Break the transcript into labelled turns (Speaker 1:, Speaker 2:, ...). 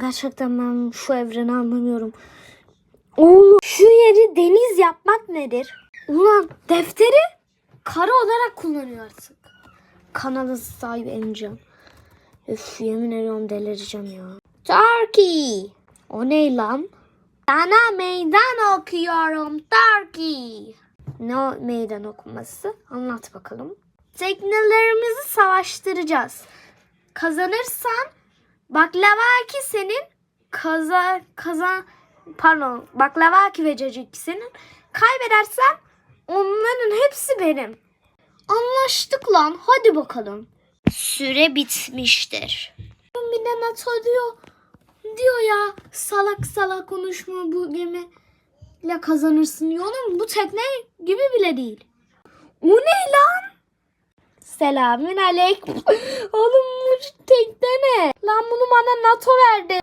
Speaker 1: gerçekten ben şu evreni anlamıyorum. Oğlum şu yeri deniz yapmak nedir? Ulan defteri kara olarak kullanıyor artık. Kanalın sahibi Emcan. Üf yemin ediyorum delireceğim ya. Turkey. O ne lan? Sana meydan okuyorum Turkey. Ne o meydan okuması? Anlat bakalım. Teknelerimizi savaştıracağız. Kazanırsan baklavaki senin kaza kazan pardon baklavaki ve cacık senin kaybedersen onların hepsi benim. Anlaştık lan hadi bakalım. Süre bitmiştir. Bir de NATO diyor. Diyor ya salak salak konuşma bu gemiyle kazanırsın diyor. Oğlum bu tekne gibi bile değil. O ne lan? Selamün aleyküm. Oğlum bu tekne ne? Lan bunu bana NATO verdi.